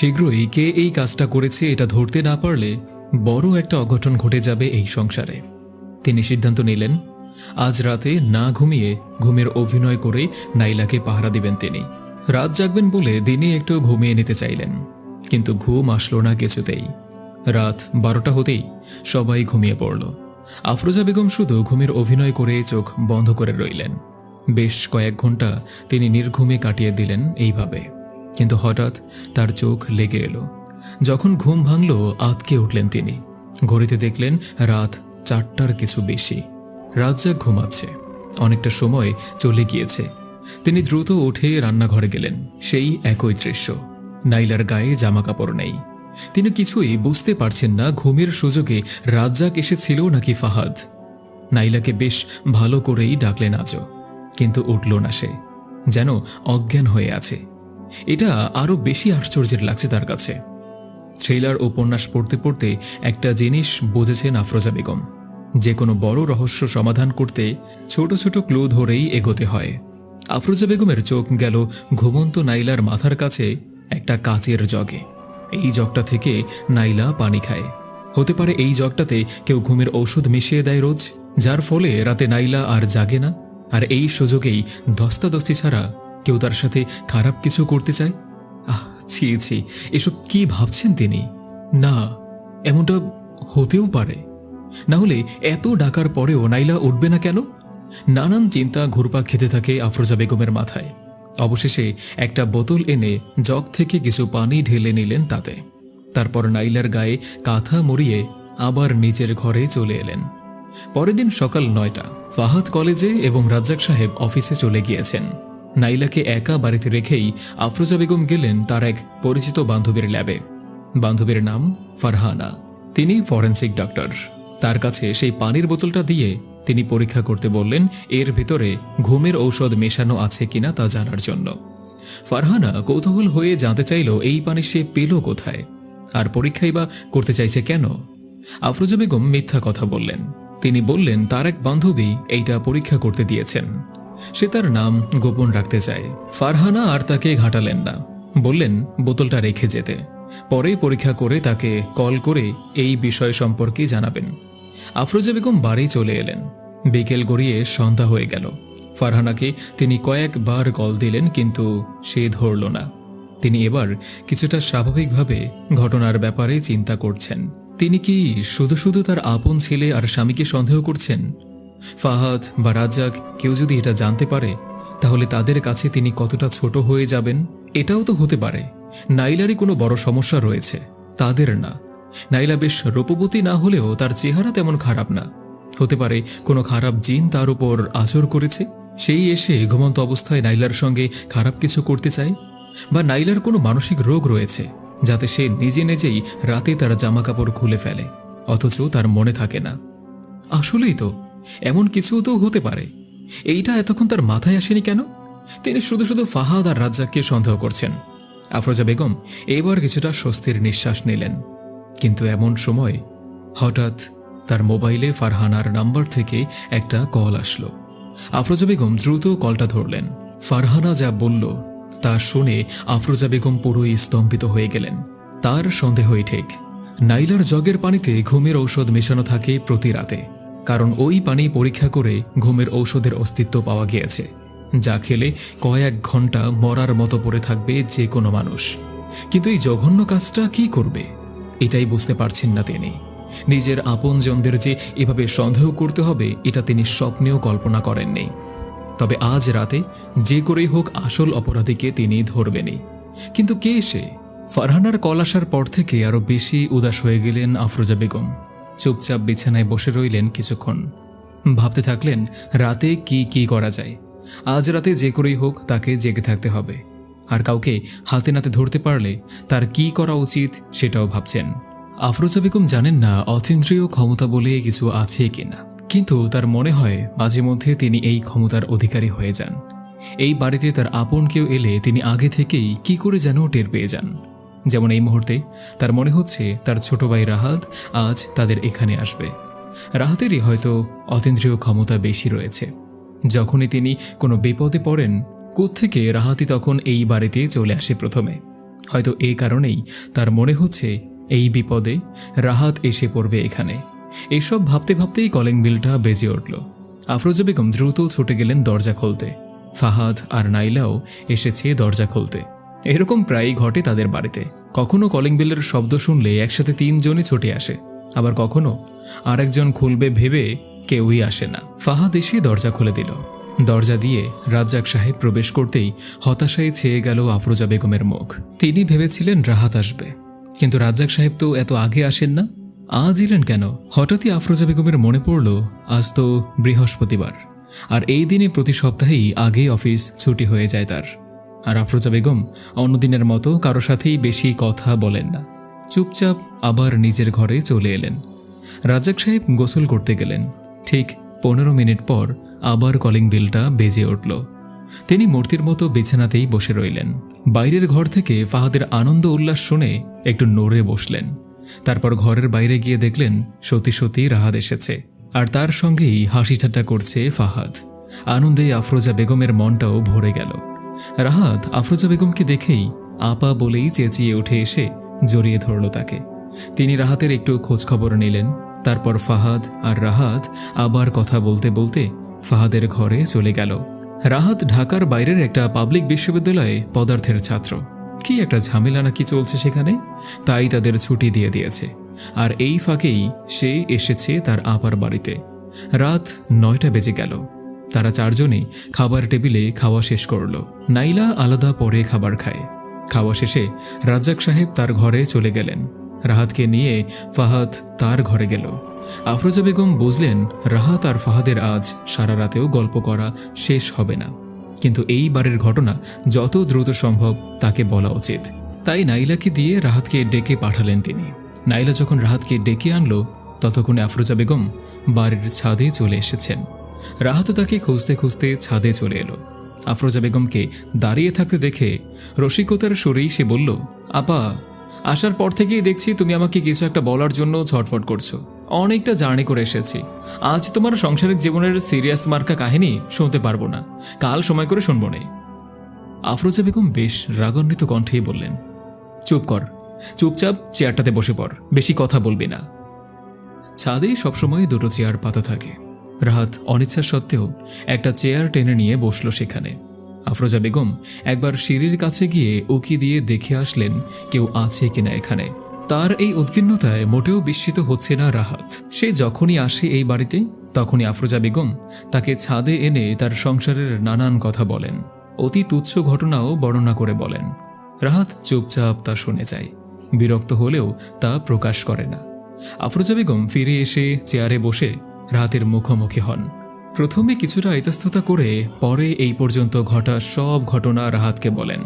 শীঘ্রই কে এই কাজটা করেছে এটা ধরতে না পারলে বড় একটা অঘটন ঘটে যাবে এই সংসারে। তিনি সিদ্ধান্ত নিলেন, আজ রাতে না ঘুমিয়ে ঘুমের অভিনয় করে নাইলাকে পাহারা দিবেন তিনি। রাত জাগবেন বলে দিনে একটু ঘুমিয়ে নিতে চাইলেন, কিন্তু ঘুম আসলো না কিছুতেই। রাত বারোটা হতেই সবাই ঘুমিয়ে পড়ল। আফরোজা বেগম শুধু ঘুমের অভিনয় করে চোখ বন্ধ করে রইলেন। বেশ কয়েক ঘণ্টা তিনি নির্ঘুমে কাটিয়ে দিলেন এইভাবে। কিন্তু হঠাৎ তার চোখ লেগে এলো। যখন ঘুম ভাঙল, আতকে উঠলেন তিনি। ঘড়িতে দেখলেন রাত চারটার কিছু বেশি। রাজ্জাক ঘুমাচ্ছে, অনেকটা সময় চলে গিয়েছে। তিনি দ্রুত উঠে রান্নাঘরে গেলেন, সেই একই দৃশ্য। নাইলার গায়ে জামা কাপড় নেই। তিনি কিছুই বুঝতে পারছেন না, ঘুমের সুযোগে রাজ্জাক এসেছিল নাকি ফাহাদ। নাইলাকে বেশ ভালো করেই ডাকলেন আজও, কিন্তু উঠল না সে, যেন অজ্ঞান হয়ে আছে। এটা আরও বেশি আশ্চর্যের লাগছে তার কাছে। থ্রিলার উপন্যাস পড়তে পড়তে একটা জিনিস বুঝেছেন আফরোজা বেগম। যে কোনো বড় রহস্য সমাধান করতে ছোট ছোট ক্লু ধরেই এগোতে হয়। আফরোজা বেগমের চোখ গেল ঘুমন্ত নাইলার মাথার কাছে একটা কাচের জগে। এই জগটা থেকে নাইলা পানি খায়। হতে পারে এই জগটাতে কেউ ঘুমের ঔষধ মিশিয়ে দেয় রোজ, যার ফলে রাতে নাইলা আর জাগে না, আর এই সুযোগেই ধস্তাধস্তি ছাড়া কেউ তার সাথে খারাপ কিছু করতে চায়? আহ, ছি ছি, এসব কি ভাবছেন তিনি? না, এমনটা হতেও পারে। না হলে এত ডাকার পরেও নাইলা উঠবে না কেন? নানান চিন্তা ঘুরপাক খেতে থাকে আফরোজা বেগমের মাথায়। অবশেষে একটা বোতল এনে জগ থেকে কিছু পানি ঢেলে নিলেন তাতে। তারপর নাইলার গায়ে কাঁথা মরিয়ে আবার নিজের ঘরে চলে এলেন। পরের দিন সকাল নয়টা, ফাহাদ কলেজে এবং রাজ্জাক সাহেব অফিসে চলে গিয়েছেন। নাইলাকে একা বাড়িতে রেখেই আফরোজা বেগম গেলেন তার এক পরিচিত বান্ধবীর ল্যাবে। বান্ধবীর নাম ফারহানা। তিনি ফরেন্সিক ডক্টর। তার কাছে সেই পানির বোতলটা দিয়ে তিনি পরীক্ষা করতে বললেন, এর ভিতরে ঘুমের ঔষধ মেশানো আছে কিনা তা জানার জন্য। ফারহানা কৌতূহল হয়ে জানতে চাইল, এই পানি সে পেল কোথায়? আর পরীক্ষাই বা করতে চাইছে কেন? আফরোজা বেগম মিথ্যা কথা বললেন। তিনি বললেন, তার এক বান্ধবী এইটা পরীক্ষা করতে দিয়েছেন। সে তার নাম গোপন রাখতে চায়। ফারহানা আর তাকে ঘাটালেন না। বললেন, বোতলটা রেখে যেতে। পরে পরীক্ষা করে তাকে কল করে এই বিষয় সম্পর্কে জানাবেন। আফরোজা বেগম বাড়ি চলে এলেন। বিকেল গড়িয়ে সন্ধ্যা হয়ে গেল। ফারহানাকে তিনি কয়েকবার কল দিলেন, কিন্তু সে ধরল না। তিনি এবার কিছুটা স্বাভাবিকভাবে ঘটনার ব্যাপারে চিন্তা করছেন। তিনি কি শুধু শুধু তার আপন ছেলে আর স্বামীকে সন্দেহ করছেন? ফাহাদ বা রাজ্জাক কেউ যদি এটা জানতে পারে, তাহলে তাদের কাছে তিনি কতটা ছোট হয়ে যাবেন এটাও তো হতে পারে। নাইলারই কোনো বড় সমস্যা রয়েছে, তাদের না। নাইলা বেশ রূপবতী না হলেও তার চেহারা তেমন খারাপ না। হতে পারে কোনো খারাপ জিন তার উপর আচর করেছে, সেই এসে ঘুমন্ত অবস্থায় নাইলার সঙ্গে খারাপ কিছু করতে চায়, বা নাইলার কোনো মানসিক রোগ রয়েছে, যাতে সে নিজে নিজেই রাতে তার জামা কাপড় খুলে ফেলে, অথচ তার মনে থাকে না। আসলেই তো এমন কিছু তো হতে পারে। এইটা এতক্ষণ তার মাথায় আসেনি কেন? তিনি শুধু শুধু ফাহাদ আর রাজ্জাককে সন্দেহ করছেন। আফরোজা বেগম এবার কিছুটা স্বস্তির নিঃশ্বাস নিলেন। কিন্তু এমন সময় হঠাৎ তার মোবাইলে ফারহানার নাম্বার থেকে একটা কল আসলো। আফরোজা বেগম দ্রুত কলটা ধরলেন। ফারহানা যা বলল তা শুনে আফরোজা বেগম পুরোই স্তম্ভিত হয়ে গেলেন। তার সন্দেহই ঠিক। নাইলার জগের পানিতে ঘুমের ঔষধ মেশানো থাকে প্রতি রাতে। কারণ ওই পানি পরীক্ষা করে ঘুমের ঔষধের অস্তিত্ব পাওয়া গিয়েছে, যা খেলে কয়েক ঘণ্টা মরার মতো পড়ে থাকবে যে কোনো মানুষ। কিন্তু এই জঘন্য কাজটা কি করবে? এটাই বুঝতে পারছেন না তিনি। নিজের আপনজনদের যে এভাবে সন্দেহ করতে হবে, এটা তিনি স্বপ্নেও কল্পনা করেননি। তবে আজ রাতে যে করেই হোক আসল অপরাধীকে তিনি ধরবেনই। কিন্তু কে সে? ফারহানার কল আসার পর থেকে আরও বেশি উদাস হয়ে গেলেন আফরোজা বেগম। চুপচাপ বিছানায় বসে রইলেন কিছুক্ষণ। ভাবতে থাকলেন, রাতে কি কি করা যায়? আজ রাতে যে করেই হোক তাকে জেগে থাকতে হবে। আর কাউকে হাতে নাতে ধরতে পারলে তার কি করা উচিত সেটাও ভাবছেন। আফরোজা বেগম জানেন না অতীন্দ্রিয় ক্ষমতা বলে কিছু আছে কিনা। কিন্তু তার মনে হয়, মাঝে মধ্যে তিনি এই ক্ষমতার অধিকারী হয়ে যান। এই বাড়িতে তার আপন কেউ এলে তিনি আগে থেকেই কি করে যেন টের পেয়ে যান। যেমন এই মুহূর্তে তার মনে হচ্ছে তার ছোট ভাই রাহাত আজ তাদের এখানে আসবে। রাহাতেরই হয়তো অতীন্দ্রিয় ক্ষমতা বেশি রয়েছে। যখনই তিনি কোনো বিপদে পড়েন, কোত্থেকে রাহাতি তখন এই বাড়িতে চলে আসে প্রথমে। হয়তো এই কারণেই তার মনে হচ্ছে এই বিপদে রাহাত এসে পড়বে এখানে। এসব ভাবতে ভাবতেই কলিং বিলটা বেজে উঠল। আফরোজা বেগম দ্রুত ছুটে গেলেন দরজা খুলতে। ফাহাদ আর নাইলাও এসেছে দরজা খুলতে। এরকম প্রায়ই ঘটে তাদের বাড়িতে। কখনো কলিং বিলের শব্দ শুনলে একসাথে তিনজনই ছুটে আসে। আবার কখনো আরেকজন খুলবে ভেবে কেউই আসে না। ফাহাদ এসে দরজা খুলে দিল। দরজা দিয়ে রাজ্জাক সাহেব প্রবেশ করতেই হতাশায় ছেয়ে গেল আফরোজা বেগমের মুখ। তিনি ভেবেছিলেন রাহাত আসবে। কিন্তু রাজ্জাক সাহেব তো এত আগে আসেন না। আজ এলেন কেন? হঠাৎই আফরোজা বেগমের মনে পড়ল, আজ তো বৃহস্পতিবার। আর এই দিনে প্রতি সপ্তাহেই আগে অফিস ছুটি হয়ে যায় তার। আর আফরোজা বেগম অন্যদিনের মতো কারও সাথেই বেশি কথা বলেন না। চুপচাপ আবার নিজের ঘরে চলে এলেন। রাজাক সাহেব গোসল করতে গেলেন। ঠিক পনেরো মিনিট পর আবার কলিং বিলটা বেজে উঠল। তিনি মূর্তির মতো বিছানাতেই বসে রইলেন। বাইরের ঘর থেকে ফাহাদের আনন্দ উল্লাস শুনে একটু নড়ে বসলেন। তারপর ঘরের বাইরে গিয়ে দেখলেন সত্যি সত্যি রাহাত এসেছে। আর তার সঙ্গেই হাসি ঠাট্টা করছে ফাহাদ। আনন্দে আফরোজা বেগমের মনটাও ভরে গেল। রাহাত আফরোজা বেগমকে দেখেই আপা বলেই চেঁচিয়ে উঠে এসে জড়িয়ে ধরল তাকে। তিনি রাহাতের একটু খোঁজখবর নিলেন। তারপর ফাহাদ আর রাহাত আবার কথা বলতে বলতে ফাহাদের ঘরে চলে গেল। রাহাত ঢাকার বাইরের একটা পাবলিক বিশ্ববিদ্যালয়ে পদার্থের ছাত্র। কি একটা ঝামেলা নাকি চলছে সেখানে? তাই তাদের ছুটি দিয়ে দিয়েছে। আর এই ফাঁকেই সে এসেছে তার আপার বাড়িতে। রাত নয়টা বেজে গেল। তারা চারজনেই খাবার টেবিলে খাওয়া শেষ করল। নাইলা আলাদা পরে খাবার খায়। খাওয়া শেষে রাজ্জাক সাহেব তার ঘরে চলে গেলেন। রাহাতকে নিয়ে ফাহাদ তার ঘরে গেল। আফরোজা বেগম বুঝলেন রাহাত আর ফাহাদের আজ সারা রাতেও গল্প করা শেষ হবে না। কিন্তু এই বারের ঘটনা যত দ্রুত সম্ভব তাকে বলা উচিত। তাই নাইলাকে দিয়ে রাহাতকে ডেকে পাঠালেন তিনি। নাইলা যখন রাহাতকে ডেকে আনলো, ততক্ষণে আফরোজা বেগম বাড়ির ছাদে চলে এসেছেন। রাহাতও তাকে খুঁজতে খুঁজতে ছাদে চলে এলো। আফরোজা বেগমকে দাঁড়িয়ে থাকতে দেখে রসিকতার সুরেই সে বলল, আপা, আসার পর থেকেই দেখছি তুমি আমাকে কিছু একটা বলার জন্য ছটফট করছ। অনেকটা জার্নি করে এসেছি। আজ তোমার সংসারিক জীবনের সিরিয়াস মার্কা কাহিনী শুনতে পারব না। কাল সময় করে শুনব নে। আফরোজা বেগম বেশ রাগান্বিত কণ্ঠেই বললেন, চুপ কর। চুপচাপ চেয়ারটাতে বসে পড়। বেশি কথা বলবি না। ছাদেই সবসময় দুটো চেয়ার পাতা থাকে। রাহাত অনিচ্ছা সত্ত্বেও একটা চেয়ার টেনে নিয়ে বসল সেখানে। আফরোজা বেগম একবার সিঁড়ির কাছে গিয়ে উকি দিয়ে দেখে আসলেন কেউ আছে কিনা এখানে। তার এই উদ্বিগ্নতায় মোটেও বিস্মিত হচ্ছে না রাহাত। সে যখনই আসে এই বাড়িতে, তখনই আফরোজা বেগম তাকে ছাদে এনে তার সংসারের নানান কথা বলেন। অতি তুচ্ছ ঘটনাও বর্ণনা করে বলেন। রাহাত চুপচাপ তা শুনে যায়। বিরক্ত হলেও তা প্রকাশ করে না। আফরোজা বেগম ফিরে এসে চেয়ারে বসে রাহাতের মুখোমুখি হন। প্রথমে কিছুটা ইতস্ততা করে পরে এই পর্যন্ত ঘটা সব ঘটনা রাহাতকে বলেন।